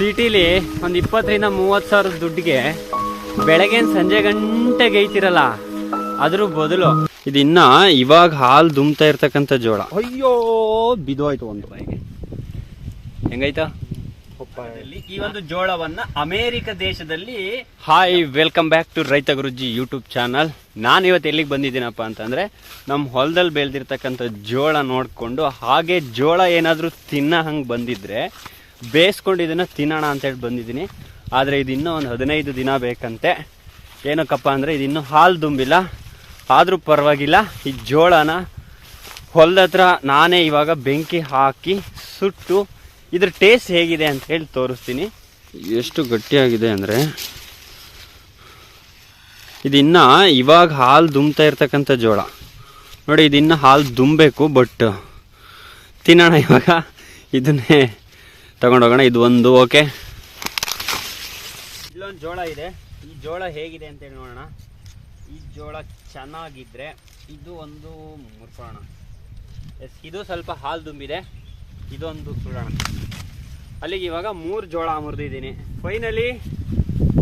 ಸಿಟಿಲಿ ಒಂದು ಇಪ್ಪತ್ತರಿಂದ ಮೂವತ್ತು ಸಾವಿರದ ದುಡ್ಡಿಗೆ ಬೆಳಗ್ಗೆ ಸಂಜೆ ಗಂಟೆ ಗೈತಿರಲ್ಲ ಅದ್ರ ಬದಲು. ಇದಿನ್ನ ಇವಾಗ ಹಾಲು ದುಮ್ತಾ ಇರ್ತಕ್ಕಂಥ ಜೋಳ. ಅಯ್ಯೋ ಬಿದೋಯ್ತು ಒಂದು ಬಾಯಿಗೆ. ಹೆಂಗಾಯ್ತಾ ಈ ಒಂದು ಜೋಳವನ್ನ ಅಮೇರಿಕ ದೇಶದಲ್ಲಿ hi welcome back to Raitha Guruji YouTube channel ನಾನು ಇವತ್ತು ಎಲ್ಲಿಗೆ ಬಂದಿದ್ದೀನಪ್ಪ ಅಂತಂದ್ರೆ ನಮ್ಮ ಹೊಲದಲ್ಲಿ ಬೆಳೆದಿರ್ತಕ್ಕಂಥ ಜೋಳ ನೋಡಿಕೊಂಡು ಹಾಗೆ ಜೋಳ ಏನಾದರೂ ತಿನ್ನ ಹಂಗೆ ಬಂದಿದ್ರೆ ಬೇಯಿಸ್ಕೊಂಡು ಇದನ್ನು ತಿನ್ನೋಣ ಅಂತೇಳಿ ಬಂದಿದ್ದೀನಿ. ಆದರೆ ಇದು ಇನ್ನೂ ಒಂದು ಹದಿನೈದು ದಿನ ಬೇಕಂತೆ. ಏನಕ್ಕಪ್ಪ ಅಂದರೆ ಇದು ಇನ್ನೂ ಹಾಲು ದುಂಬಿಲ್ಲ. ಆದರೂ ಪರವಾಗಿಲ್ಲ, ಈ ಜೋಳನ ಹೊಲದತ್ರ ನಾನೇ ಇವಾಗ ಬೆಂಕಿ ಹಾಕಿ ಸುಟ್ಟು ಇದ್ರ ಟೇಸ್ಟ್ ಹೇಗಿದೆ ಅಂತ ಹೇಳಿ ತೋರಿಸ್ತೀನಿ. ಎಷ್ಟು ಗಟ್ಟಿಯಾಗಿದೆ ಅಂದರೆ ಇದಿನ್ನು ಇವಾಗ ಹಾಲು ದುಂಬ್ತಾ ಇರ್ತಕ್ಕಂಥ ಜೋಳ. ನೋಡಿ, ಇದಿನ್ನು ಹಾಲು ದುಂಬೇಕು ಬಟ್ ತಿನ್ನೋಣ ಇವಾಗ. ಇದನ್ನೇ ತಗೊಂಡೋಗೋಣ, ಇದು ಒಂದು, ಓಕೆ. ಇಲ್ಲೊಂದು ಜೋಳ ಇದೆ. ಈ ಜೋಳ ಹೇಗಿದೆ ಅಂತೇಳಿ ನೋಡೋಣ. ಈ ಜೋಳ ಚೆನ್ನಾಗಿದ್ರೆ ಇದು ಒಂದು ಮುರ್ಕೊಳ್ಳೋಣ. ಎಸ್, ಇದು ಸ್ವಲ್ಪ ಹಾಲು ತುಂಬಿದೆ ಇದೊಂದು ಸುಡೋಣ. ಅಲ್ಲಿಗೆ ಇವಾಗ ಮೂರು ಜೋಳ ಮುರಿದಿದ್ದೀನಿ. ಫೈನಲಿ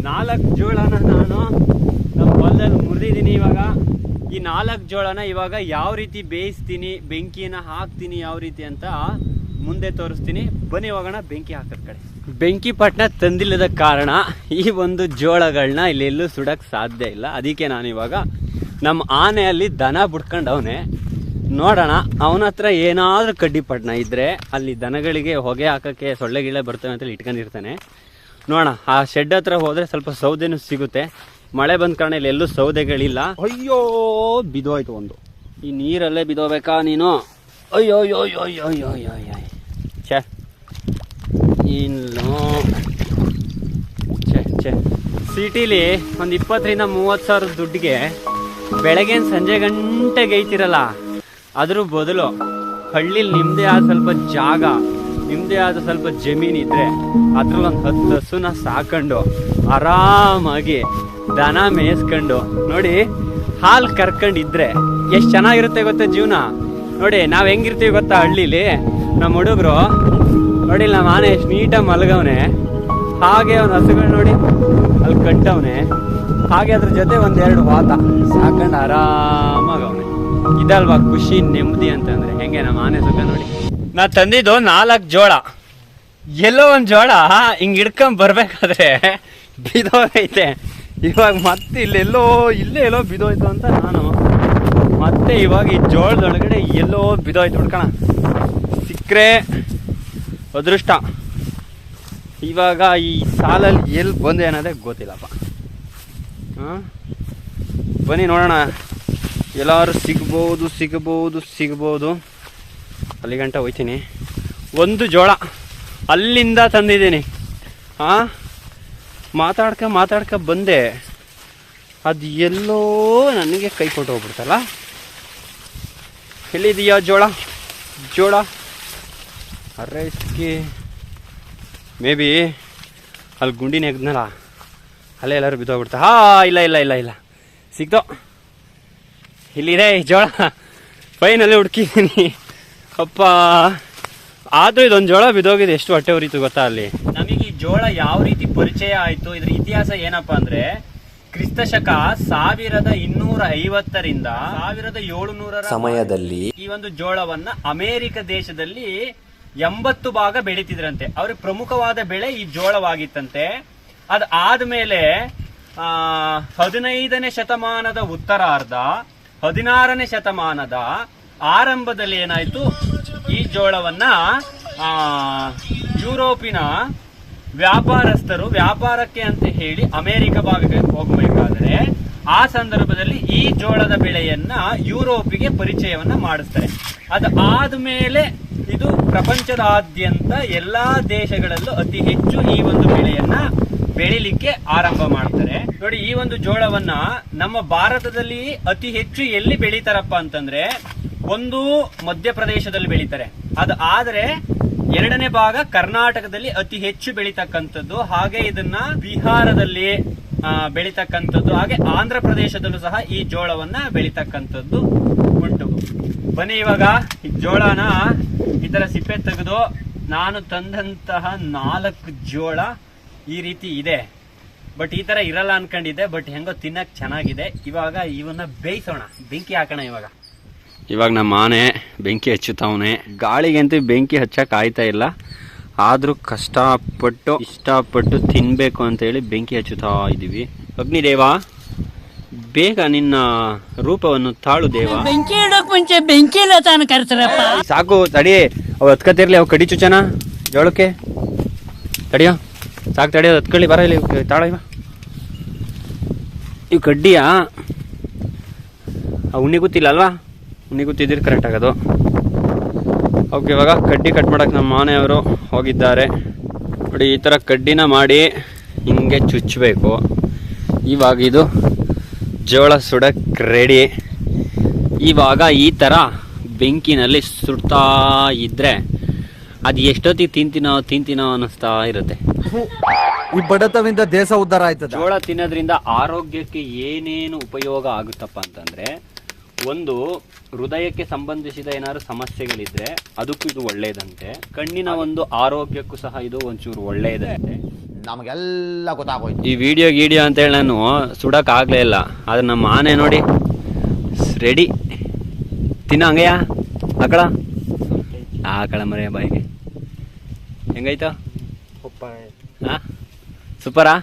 ನಾಲ್ಕು ಜೋಳನ ನಾನು ನಮ್ಮ ಹೊಲದಲ್ಲಿ ಮುರಿದಿದ್ದೀನಿ ಇವಾಗ. ಈ ನಾಲ್ಕು ಜೋಳನ ಇವಾಗ ಯಾವ ರೀತಿ ಬೇಯಿಸ್ತೀನಿ ಬೆಂಕಿನ ಹಾಕ್ತೀನಿ ಯಾವ ರೀತಿ ಅಂತ ಮುಂದೆ ತೋರಿಸ್ತೀನಿ. ಬನ್ನಿ ಹೋಗೋಣ, ಬೆಂಕಿ ಹಾಕೋದ್ ಕಡೆ. ಬೆಂಕಿ ಪಟ್ನ ತಂದಿಲ್ಲದ ಕಾರಣ ಈ ಒಂದು ಜೋಳಗಳನ್ನ ಇಲ್ಲೆಲ್ಲೂ ಸುಡಕ್ಕೆ ಸಾಧ್ಯ ಇಲ್ಲ. ಅದಕ್ಕೆ ನಾನು ಇವಾಗ ನಮ್ಮ ಆನೆಯಲ್ಲಿ ದನ ಬಿಡ್ಕೊಂಡವನೆ ನೋಡೋಣ, ಅವನ ಹತ್ರ ಏನಾದರೂ ಕಡ್ಡಿ ಪಟ್ನ ಇದ್ರೆ ಅಲ್ಲಿ ದನಗಳಿಗೆ ಹೊಗೆ ಹಾಕಕ್ಕೆ ಸೊಳ್ಳೆ ಗಿಳೆ ಬರ್ತವೆ ಅಂತೇಳಿ ಇಟ್ಕೊಂಡಿರ್ತಾನೆ. ನೋಡೋಣ, ಆ ಶೆಡ್ ಹತ್ರ ಹೋದರೆ ಸ್ವಲ್ಪ ಸೌದೆನೂ ಸಿಗುತ್ತೆ. ಮಳೆ ಬಂದ ಕಾರಣ ಇಲ್ಲಿ ಎಲ್ಲೂ ಸೌದೆಗಳಿಲ್ಲ. ಅಯ್ಯೋ ಬಿದೋಯ್ತು ಒಂದು. ಈ ನೀರಲ್ಲೇ ಬಿದೋಬೇಕಾ ನೀನು? ಅಯ್ಯೋ ಅಯ್ಯೋ ಅಯ್ಯೋ ಅಯ್ಯೋ ಅಯ್ಯೋ ಅಯ್ಯೋ ಛೇ ಇನ್ನು ಛೇ ಛೇ. ಸಿಟಿಲಿ ಒಂದು ಇಪ್ಪತ್ತರಿಂದ ಮೂವತ್ತು ಸಾವಿರ ದುಡ್ಡಿಗೆ ಬೆಳಗ್ಗೆ ಸಂಜೆ ಗಂಟೆ ಗೈತಿರಲ್ಲ ಅದ್ರ ಬದಲು ಹಳ್ಳಿಲಿ ನಿಮ್ಮದೇ ಆದ ಸ್ವಲ್ಪ ಜಾಗ ನಿಮ್ಮದೇ ಆದ ಸ್ವಲ್ಪ ಜಮೀನು ಇದ್ರೆ ಅದ್ರಲ್ಲಿ ಒಂದು ಹತ್ತು ಹಸುನ ಸಾಕೊಂಡು ಆರಾಮಾಗಿ ದನ ಮೇಯಿಸ್ಕೊಂಡು, ನೋಡಿ, ಹಾಲು ಕರ್ಕೊಂಡಿದ್ರೆ ಎಷ್ಟು ಚೆನ್ನಾಗಿರುತ್ತೆ ಗೊತ್ತಾ ಜೀವನ? ನೋಡಿ, ನಾವು ಹೆಂಗಿರ್ತೀವಿ ಗೊತ್ತಾ ಹಳ್ಳಿಲಿ? ನಮ್ಮ ಹುಡುಗರು, ನೋಡಿ ನಮ್ಮ ಆನೆ ಎಷ್ಟು ನೀಟಾಗಿ ಮಲಗವನೆ. ಹಾಗೆ ಅವ್ನ ಹಸುಗಳು ನೋಡಿ, ಅಲ್ಲಿ ಕಟ್ಟವನೆ. ಹಾಗೆ ಅದ್ರ ಜೊತೆ ಒಂದೆರಡು ವಾತ. ಸಾಕಂಡು ಆರಾಮಾಗವನೆ ಇದಲ್ವಾ ಖುಷಿ, ನೆಮ್ಮದಿ ಅಂತಂದ್ರೆ. ಹೆಂಗೆ ನಮ್ಮ ಆನೆ ಸುಖ ನೋಡಿ. ನಾ ತಂದಿದ್ದು ನಾಲ್ಕು ಜೋಳ. ಎಲ್ಲೋ ಒಂದು ಜೋಳ, ಹಿಂಗೆ ಹಿಡ್ಕೊಂಡ್ ಬರ್ಬೇಕಾದ್ರೆ ಬಿದೋಗೈತೆ ಇವಾಗ ಮತ್ತೆ ಇಲ್ಲೆಲ್ಲೋ ಇಲ್ಲೇ ಎಲ್ಲೋ ಬಿದ್ದೋಯ್ತು ಅಂತ ನಾನು. ಮತ್ತೆ ಇವಾಗ ಈ ಜೋಳದೊಳಗಡೆ ಎಲ್ಲೋ ಬಿದ್ದೋಯ್ತು ಹುಡ್ಕಣ. ಸಿಕ್ಕರೆ ಅದೃಷ್ಟ. ಇವಾಗ ಈ ಸಾಲಲ್ಲಿ ಎಲ್ಲಿ ಬಂದೆ ಅನ್ನೋದೇ ಗೊತ್ತಿಲ್ಲಪ್ಪ. ಬನ್ನಿ ನೋಡೋಣ. ಎಲ್ಲರೂ ಸಿಗ್ಬೋದು ಸಿಗ್ಬೋದು ಸಿಗ್ಬೋದು. ಅಲ್ಲಿ ಗಂಟ ಹೋಯ್ತೀನಿ. ಒಂದು ಜೋಳ ಅಲ್ಲಿಂದ ತಂದಿದ್ದೀನಿ. ಹಾಂ? ಮಾತಾಡ್ಕ ಮಾತಾಡ್ಕ ಬಂದೆ. ಅದು ಎಲ್ಲೋ ನನಗೆ ಕೈ ಕೊಟ್ಟು ಹೋಗ್ಬಿಡ್ತಲ್ಲ? ಎಲ್ಲಿದೆಯಾ ಜೋಳ? ಜೋಳ? ಇಸ್ಕಿ. ಮೇ ಬಿ ಅಲ್ಲಿ ಗುಂಡಿನ ಎಗ್ದನಲ್ಲ, ಅಲ್ಲೇ ಎಲ್ಲರೂ ಬಿದ್ದೋಗ್ಬಿಡ್ತಾ ಹಾ, ಇಲ್ಲ ಇಲ್ಲ ಇಲ್ಲ ಇಲ್ಲ. ಸಿಗ್ತೋ ಇಲ್ಲಿದೆ ಜೋಳ. ಫೈನಲ್ಲಿ ಹುಡ್ಕಿದ್ದೀನಿ. ಅಪ್ಪ. ಆದರೂ ಇದೊಂದು ಜೋಳ ಬಿದ್ದೋಗಿದೆ. ಎಷ್ಟು ಹೊಟ್ಟೆ ಉರಿತು ಗೊತ್ತಾ ಅಲ್ಲಿ? ಜೋಳ ಯಾವ ರೀತಿ ಪರಿಚಯ ಆಯ್ತು ಇದ್ರ ಇತಿಹಾಸ ಏನಪ್ಪಾ ಅಂದ್ರೆ ಕ್ರಿಸ್ತ ಶಕ ಸಾವಿರದ ಇನ್ನೂರ ಐವತ್ತರಿಂದ ಸಾವಿರದ ಏಳುನೂರ ಸಮಯದಲ್ಲಿ ಈ ಒಂದು ಜೋಳವನ್ನ ಅಮೆರಿಕ ದೇಶದಲ್ಲಿ ಎಂಬತ್ತು ಭಾಗ ಬೆಳೀತಿದ್ರಂತೆ. ಅವ್ರಿಗೆ ಪ್ರಮುಖವಾದ ಬೆಳೆ ಈ ಜೋಳವಾಗಿತ್ತಂತೆ. ಅದ್ ಆದ್ಮೇಲೆ ಆ ಹದಿನೈದನೇ ಶತಮಾನದ ಉತ್ತರಾರ್ಧ ಹದಿನಾರನೇ ಶತಮಾನದ ಆರಂಭದಲ್ಲಿ ಏನಾಯ್ತು ಈ ಜೋಳವನ್ನ ಆ ಯುರೋಪಿನ ವ್ಯಾಪಾರಸ್ಥರು ವ್ಯಾಪಾರಕ್ಕೆ ಅಂತ ಹೇಳಿ ಅಮೆರಿಕ ಭಾಗಕ್ಕೆ ಹೋಗಬೇಕಾದ್ರೆ ಆ ಸಂದರ್ಭದಲ್ಲಿ ಈ ಜೋಳದ ಬೆಳೆಯನ್ನ ಯುರೋಪಿಗೆ ಪರಿಚಯವನ್ನ ಮಾಡಿಸ್ತಾರೆ. ಅದು ಆದ್ಮೇಲೆ ಇದು ಪ್ರಪಂಚದಾದ್ಯಂತ ಎಲ್ಲಾ ದೇಶಗಳಲ್ಲೂ ಅತಿ ಹೆಚ್ಚು ಈ ಒಂದು ಬೆಳೆಯನ್ನ ಬೆಳಿಲಿಕ್ಕೆ ಆರಂಭ ಮಾಡ್ತಾರೆ. ನೋಡಿ, ಈ ಒಂದು ಜೋಳವನ್ನ ನಮ್ಮ ಭಾರತದಲ್ಲಿ ಅತಿ ಹೆಚ್ಚು ಎಲ್ಲಿ ಬೆಳಿತಾರಪ್ಪ ಅಂತಂದ್ರೆ ಒಂದು ಮಧ್ಯಪ್ರದೇಶದಲ್ಲಿ ಬೆಳಿತಾರೆ. ಅದು ಆದ್ರೆ ಎರಡನೇ ಭಾಗ ಕರ್ನಾಟಕದಲ್ಲಿ ಅತಿ ಹೆಚ್ಚು ಬೆಳಿತಕ್ಕಂಥದ್ದು, ಹಾಗೆ ಇದನ್ನ ಬಿಹಾರದಲ್ಲಿ ಬೆಳಿತಕ್ಕಂಥದ್ದು, ಹಾಗೆ ಆಂಧ್ರ ಪ್ರದೇಶದಲ್ಲೂ ಸಹ ಈ ಜೋಳವನ್ನ ಬೆಳಿತಕ್ಕಂಥದ್ದು ಉಂಟು. ಬನ್ನಿ ಇವಾಗ ಜೋಳನ ಈ ತರ ಸಿಪ್ಪೆ ತೆಗೆದು ನಾನು ತಂದಂತಹ ನಾಲ್ಕು ಜೋಳ ಈ ರೀತಿ ಇದೆ. ಬಟ್ ಈ ತರ ಇರಲ್ಲ ಅನ್ಕೊಂಡಿದ್ದೆ, ಬಟ್ ಹೆಂಗೋ ತಿನ್ನಕ್ ಚೆನ್ನಾಗಿದೆ. ಇವಾಗ ಇವನ್ನ ಬೇಯಿಸೋಣ. ಬೆಂಕಿ ಹಾಕೋಣ ಇವಾಗ. ಇವಾಗ ನಮ್ಮ ಆನೆ ಬೆಂಕಿ ಹಚ್ಚುತ್ತವನೆ. ಗಾಳಿಗಂತೂ ಬೆಂಕಿ ಹಚ್ಚಕ್ ಆಯ್ತಾ ಇಲ್ಲ. ಆದರೂ ಕಷ್ಟಪಟ್ಟು ಇಷ್ಟಪಟ್ಟು ತಿನ್ಬೇಕು ಅಂತ ಹೇಳಿ ಬೆಂಕಿ ಹಚ್ಚುತ್ತಾ ಇದೀವಿ ಅಗ್ನಿದೇವ ಬೇಗ ನಿನ್ನ ರೂಪವನ್ನು ತಾಳು ದೇವ. ಬೆಂಕಿ ಇಡೋಕ್ ಮುಂಚೆ ಬೆಂಕಿ ಇಲ್ಲ ತಾನು ಕರ್ತಾರಪ್ಪ ಸಾಕು ತಡಿ ಅವು ಹತ್ಕತಿರ್ಲಿ ಅವು ಕಡಿ ಚುಚನ ಜೋಳಕ್ಕೆ ತಡಿಯೋ. ಸಾಕು ತಡಿಯೋ ಹತ್ಕೊಳ್ಳಿ ಬರ ಇಲ್ಲಿ ತಾಳ ಇವ. ಇವು ಕಡ್ಡಿಯಾ? ಉಣ್ಣಿ ಗೊತ್ತಿಲ್ಲ ಅಲ್ವಾ? ಉಣ್ಣಿ ಗೊತ್ತಿದ್ರೆ ಕರೆಕ್ಟ್ ಆಗೋದು. ಅವಕ್ಕೆ ಇವಾಗ ಕಡ್ಡಿ ಕಟ್ ಮಾಡೋಕ್ಕೆ ನಮ್ಮ ಮಾನೆಯವರು ಹೋಗಿದ್ದಾರೆ. ನೋಡಿ ಈ ಥರ ಕಡ್ಡಿನ ಮಾಡಿ ಹಿಂಗೆ ಚುಚ್ಚಬೇಕು ಇವಾಗ ಇದು ಜೋಳ ಸುಡಕ್ಕೆ ರೆಡಿ ಇವಾಗ ಈ ಥರ ಬೆಂಕಿನಲ್ಲಿ ಸುಡ್ತಾ ಇದ್ದರೆ ಅದು ಎಷ್ಟೊತ್ತಿಗೆ ತಿಂತಿನೋ ತಿಂತೀನೋ ಅನ್ನಿಸ್ತಾ ಇರುತ್ತೆ. ಈ ಬಡತವಿಂದ ದೇಶ ಉದ್ಧಾರ ಆಯ್ತದೆ? ಜೋಳ ತಿನ್ನೋದ್ರಿಂದ ಆರೋಗ್ಯಕ್ಕೆ ಏನೇನು ಉಪಯೋಗ ಆಗುತ್ತಪ್ಪ ಅಂತಂದ್ರೆ ಒಂದು ಹೃದಯಕ್ಕೆ ಸಂಬಂಧಿಸಿದ ಏನಾದ್ರು ಸಮಸ್ಯೆಗಳಿದ್ರೆ ಅದಕ್ಕೂ ಇದು ಒಳ್ಳೆಯದಂತೆ ಕಣ್ಣಿನ ಒಂದು ಆರೋಗ್ಯಕ್ಕೂ ಸಹ ಇದು ಒಂಚೂರು ಒಳ್ಳೆಯದಂತೆ ನಮಗೆಲ್ಲ ಗೊತ್ತಾಗೋಯ್ತು. ಈ ವಿಡಿಯೋ ಗೀಡಿಯೋ ಅಂತೇಳಿ ನಾನು ಸುಡಕ್ ಆಗ್ಲೇ ಇಲ್ಲ. ಆದ್ರೆ ನಮ್ಮ ಆನೆ ನೋಡಿ. ರೆಡಿ. ತಿನ್ನ ಹಂಗಯ್ಯ ಆಕಳ? ಆಕಳ ಮರೆಯ ಬಾಯಿಗೆ. ಹೆಂಗೈತ ಹಾ ಸೂಪರಾ?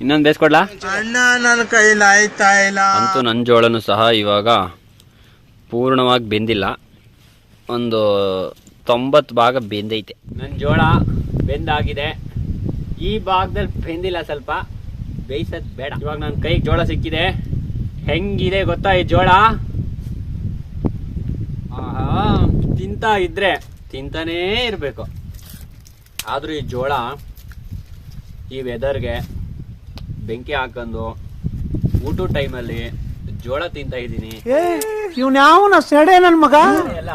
ಇನ್ನೊಂದು ಬೇಯಿಸ್ಕೊಡ್ಲಾ ಅಣ್ಣ ನನ್ನ ಕೈಲಿ ಆಯ್ತಾ ಇಲ್ಲ. ಅಂತೂ ನನ್ನ ಜೋಳನು ಸಹ ಇವಾಗ ಪೂರ್ಣವಾಗಿ ಬೆಂದಿಲ್ಲ. ಒಂದು ತೊಂಬತ್ತು ಭಾಗ ಬೆಂದೈತೆ. ನನ್ನ ಜೋಳ ಬೆಂದಾಗಿದೆ. ಈ ಭಾಗದಲ್ಲಿ ಬೆಂದಿಲ್ಲ ಸ್ವಲ್ಪ. ಬೇಯಿಸೋದು ಬೇಡ. ಇವಾಗ ನನ್ನ ಕೈಗೆ ಜೋಳ ಸಿಕ್ಕಿದೆ. ಹೆಂಗಿದೆ ಗೊತ್ತಾ ಈ ಜೋಳ? ಆಹಾ ತಿಂತಾ ಇದ್ರೆ ತಿಂತಾನೇ ಇರಬೇಕು. ಆದರೂ ಈ ಜೋಳ ಈ ವೆದರ್ಗೆ ಬೆಂಕಿ ಹಾಕೊಂಡು ಊಟದ ಟೈಮಲ್ಲಿ ಜೋಳ ತಿಂತಾ ಇದ್ದೀನಿ. ಇವ್ನ ಯಾವನ ಸೆಡೆ ನನ್ ಮಗ? ಎಲ್ಲ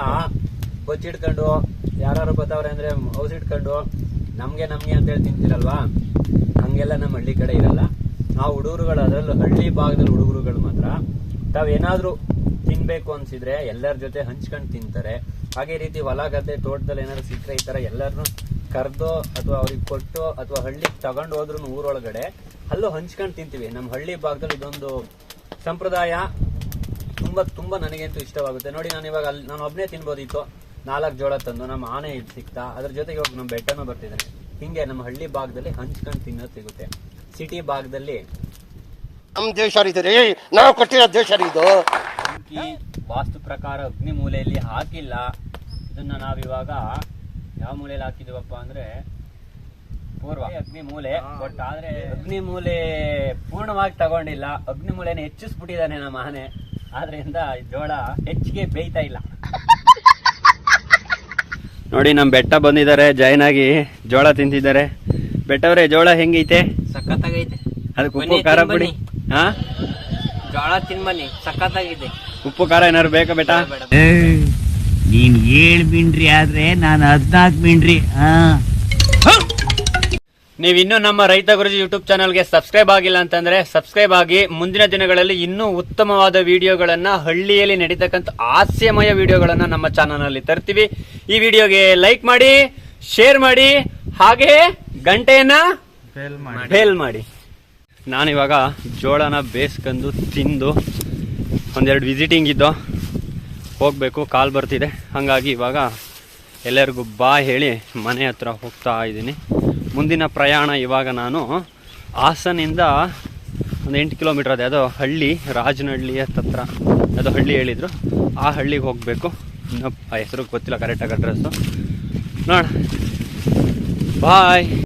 ಬಚ್ಚಿಡ್ಕೊಂಡು ಯಾರು ಬತ್ತವ್ರೆ ಅಂದ್ರೆ ಔಸ್ ಇಟ್ಕೊಂಡು ನಮ್ಗೆ ನಮ್ಗೆ ಅಂತ ಹೇಳಿ ತಿಂತಿರಲ್ವಾ? ಹಂಗೆಲ್ಲ ನಮ್ಮ ಹಳ್ಳಿ ಕಡೆ ಇರಲ್ಲ. ನಾವು ಹುಡುಗರುಗಳು ಅದರಲ್ಲೂ ಹಳ್ಳಿ ಭಾಗದಲ್ಲಿ ಹುಡುಗರುಗಳು ಮಾತ್ರ. ತಾವೇನಾದ್ರೂ ತಿನ್ಬೇಕು ಅನ್ಸಿದ್ರೆ ಎಲ್ಲರ ಜೊತೆ ಹಂಚ್ಕೊಂಡು ತಿಂತಾರೆ. ಹಾಗೆ ರೀತಿ ಹೊಲ ಗದ್ದೆ ತೋಟದಲ್ಲಿ ಏನಾದ್ರು ಸಿಕ್ಕರೆ ಈ ತರ ಎಲ್ಲರನ್ನು ಕರೆದು ಅಥವಾ ಅವ್ರಿಗೆ ಕೊಟ್ಟು ಅಥವಾ ಹಳ್ಳಿಗೆ ತಗೊಂಡು ಹೋದ್ರು ಊರೊಳಗಡೆ ಅಲ್ಲೂ ಹಂಚ್ಕೊಂಡು ತಿಂತೀವಿ. ನಮ್ಮ ಹಳ್ಳಿ ಭಾಗದಲ್ಲಿ ಇದೊಂದು ಸಂಪ್ರದಾಯ ತುಂಬ ತುಂಬ ನನಗಂತೂ ಇಷ್ಟವಾಗುತ್ತೆ. ನೋಡಿ ನಾನು ಇವಾಗ ಅಲ್ಲಿ ನಾನು ಒಬ್ಬನೇ ತಿನ್ಬೋದಿತ್ತು. ನಾಲ್ಕು ಜೋಳ ತಂದು ನಮ್ಮ ಆನೆ ಇದು ಸಿಗ್ತಾ ಅದ್ರ ಜೊತೆಗೆ ಇವಾಗ ನಮ್ಮ ಬೆಟ್ಟನೂ ಬರ್ತಿದ್ದಾನೆ ಹಿಂಗೆ ನಮ್ಮ ಹಳ್ಳಿ ಭಾಗದಲ್ಲಿ ಹಂಚ್ಕೊಂಡು ತಿನ್ನೋದು ಸಿಗುತ್ತೆ. ಸಿಟಿ ಭಾಗದಲ್ಲಿ ನಮ್ಮ ದೇಶ ರೀ ನಾವು ಕೊಟ್ಟಿರೋ ದೇಶ ಇದು. ಬೆಂಕಿ ವಾಸ್ತು ಪ್ರಕಾರ ಅಗ್ನಿ ಮೂಲೆಯಲ್ಲಿ ಹಾಕಿಲ್ಲ. ಇದನ್ನ ನಾವಿವಾಗ ಯಾವ ಮೂಲೆಯಲ್ಲಿ ಹಾಕಿದೀವಪ್ಪ ಅಂದ್ರೆ ಪೂರ್ವ. ಅಗ್ನಿ ಮೂಲೆ. ಬಟ್ ಆದ್ರೆ ಅಗ್ನಿ ಮೂಲೆ ಪೂರ್ಣವಾಗಿ ತಗೊಂಡಿಲ್ಲ. ಅಗ್ನಿ ಮೂಲೆನ ಹೆಚ್ಚಿಸ್ಬಿಟ್ಟಿದ್ದಾನೆ ನಮ್ಮ ಆನೆ. ಆದ್ರಿಂದ ಈ ಜೋಳ ಹೆಚ್ಚಿಗೆ ಬೇಯ್ತಾ ಇಲ್ಲ. ನೋಡಿ ನಮ್ ಬೆಟ್ಟ ಬಂದಿದ್ದಾರೆ. ಜಾಯ್ನ್ ಆಗಿ ಜೋಳ ತಿಂತಿದ್ದಾರೆ. ಬೆಟ್ಟವ್ರೆ ಜೋಳ ಹೆಂಗೈತೆ? ಸಖತ್ತಾಗೈತೆ. ಅದಕ್ಕೆ ಉಪ್ಪು ಬನ್ನಿ, ಖಾರ ಬಿಡಿ ಬನ್ನಿ. ಹಾ? ಜೋಳ ತಿನ್ಬನ್ನಿ. ಸಖತ್ತಾಗಿದೆ ಉಪ್ಪು ಖಾರ ಏನಾದ್ರು ಬೇಕಾ ಬೆಟ್ಟ? ನೀನ್ ಏಳ್ ಮಿಂಡ್ರಿ ಆದ್ರೆ ನಾನು ಹದ್ನಾಲ್ಕು ಮಿಂಡ್ರಿ. ಹಾ! ನೀವು ಇನ್ನೂ ನಮ್ಮ ರೈತ ಗುರುಜಿ ಯೂಟ್ಯೂಬ್ ಚಾನಲ್ಗೆ ಸಬ್ಸ್ಕ್ರೈಬ್ ಆಗಿಲ್ಲ ಅಂತಂದ್ರೆ ಸಬ್ಸ್ಕ್ರೈಬ್ ಆಗಿ ಮುಂದಿನ ದಿನಗಳಲ್ಲಿ ಇನ್ನೂ ಉತ್ತಮವಾದ ವಿಡಿಯೋಗಳನ್ನು ಹಳ್ಳಿಯಲ್ಲಿ ನಡೀತಕ್ಕಂಥ ಹಾಸ್ಯಮಯ ವಿಡಿಯೋಗಳನ್ನು ನಮ್ಮ ಚಾನಲ್ನಲ್ಲಿ ತರ್ತೀವಿ. ಈ ವಿಡಿಯೋಗೆ ಲೈಕ್ ಮಾಡಿ ಶೇರ್ ಮಾಡಿ ಹಾಗೆ ಗಂಟೆಯನ್ನ ಬೇಲ್ ಮಾಡಿ. ನಾನಿವಾಗ ಜೋಳನ ಬೇಸ್ಕಂದು ತಿಂದು ಒಂದೆರಡು ವಿಸಿಟಿಂಗ್ ಇದ್ದು ಹೋಗಬೇಕು ಕಾಲ್ ಬರ್ತಿದೆ. ಹಾಗಾಗಿ ಇವಾಗ ಎಲ್ಲರಿಗೂ ಬಾ ಹೇಳಿ ಮನೆ ಹತ್ರ ಹೋಗ್ತಾ ಇದ್ದೀನಿ. ಮುಂದಿನ ಪ್ರಯಾಣ ಇವಾಗ ನಾನು ಹಾಸನಿಂದ ಒಂದು ಎಂಟು ಕಿಲೋಮೀಟರ್ ಅದೇ, ಅದು ಹಳ್ಳಿ ರಾಜನಹಳ್ಳಿಯ ತತ್ರ ಅದು ಹಳ್ಳಿ ಹೇಳಿದರು. ಆ ಹಳ್ಳಿಗೆ ಹೋಗಬೇಕು. ಆ ಹೆಸರು ಗೊತ್ತಿಲ್ಲ ಕರೆಕ್ಟಾಗಿ ಅಡ್ರೆಸ್ಸು ನೋಡ ಬಾಯ್